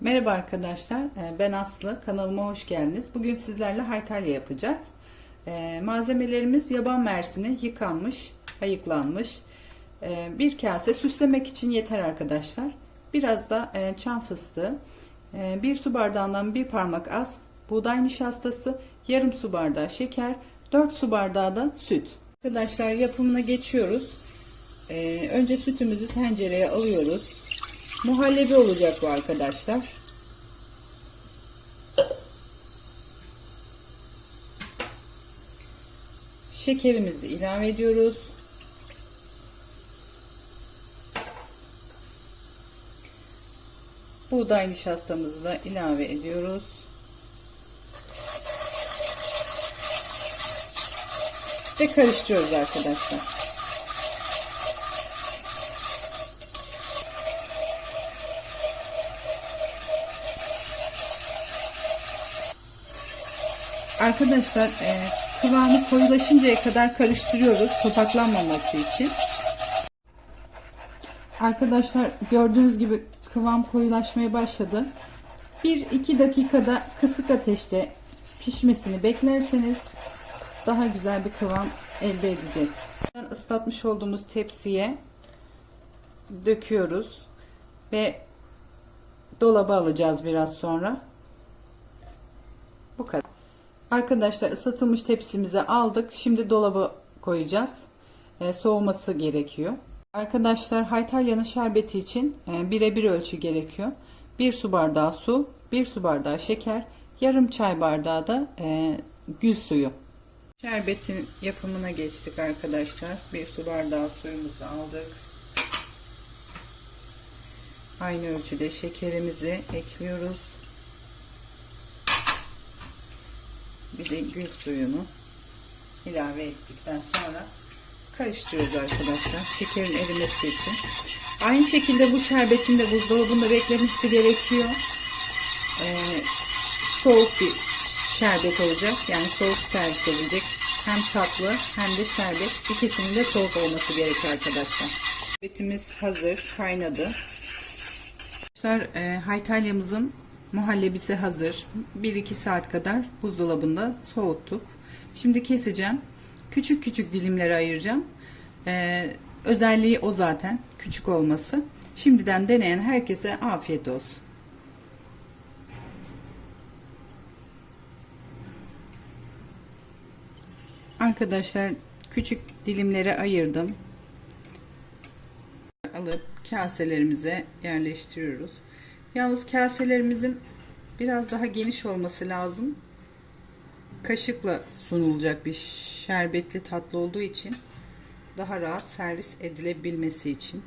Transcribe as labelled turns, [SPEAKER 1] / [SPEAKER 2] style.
[SPEAKER 1] Merhaba arkadaşlar, Ee, ben Aslı. Kanalıma hoş geldiniz. Bugün sizlerle haytalya yapacağız. Ee, Malzemelerimiz yaban mersini yıkanmış, ayıklanmış. Ee, Bir kase süslemek için yeter arkadaşlar. Biraz da e, çam fıstığı, e, bir su bardağından bir parmak az buğday nişastası, yarım su bardağı şeker, 4 su bardağı da süt. Arkadaşlar yapımına geçiyoruz. Önce sütümüzü tencereye alıyoruz. Muhallebi olacak bu arkadaşlar. Şekerimizi ilave ediyoruz. Buğday nişastamızı da ilave ediyoruz. Ve karıştırıyoruz arkadaşlar. Arkadaşlar e, kıvamı koyulaşıncaya kadar karıştırıyoruz topaklanmaması için. Arkadaşlar gördüğünüz gibi kıvam koyulaşmaya başladı. 1-2 dakikada kısık ateşte pişmesini beklerseniz daha güzel bir kıvam elde edeceğiz. Islatmış olduğumuz tepsiye döküyoruz ve dolaba alacağız biraz sonra. Bu kadar. Arkadaşlar ısıtılmış tepsimize aldık. Şimdi dolaba koyacağız. Ee, soğuması gerekiyor. Arkadaşlar haytalyanın şerbeti için e, birebir ölçü gerekiyor. 1 su bardağı su, 1 su bardağı şeker, yarım çay bardağı da e, gül suyu. Şerbetin yapımına geçtik arkadaşlar. 1 su bardağı suyumuzu aldık. Aynı ölçüde şekerimizi ekliyoruz. Bir de gül suyunu ilave ettikten sonra karıştırıyoruz arkadaşlar şekerin erimesi için. Aynı şekilde bu şerbetin de buzdolabında beklemesi gerekiyor. Ee, soğuk bir şerbet olacak yani soğuk servis edilecek hem tatlı hem de şerbet ikisinin de soğuk olması gerekiyor arkadaşlar. Şerbetimiz hazır kaynadı. Arkadaşlar e, haytalyamızın muhallebisi hazır. 1-2 saat kadar buzdolabında soğuttuk. Şimdi keseceğim. Küçük küçük dilimlere ayıracağım. E, özelliği o zaten. Küçük olması. Şimdiden deneyen herkese afiyet olsun. Arkadaşlar küçük dilimlere ayırdım alıp kaselerimize yerleştiriyoruz. Yalnız kaselerimizin biraz daha geniş olması lazım. Kaşıkla sunulacak bir şerbetli tatlı olduğu için daha rahat servis edilebilmesi için.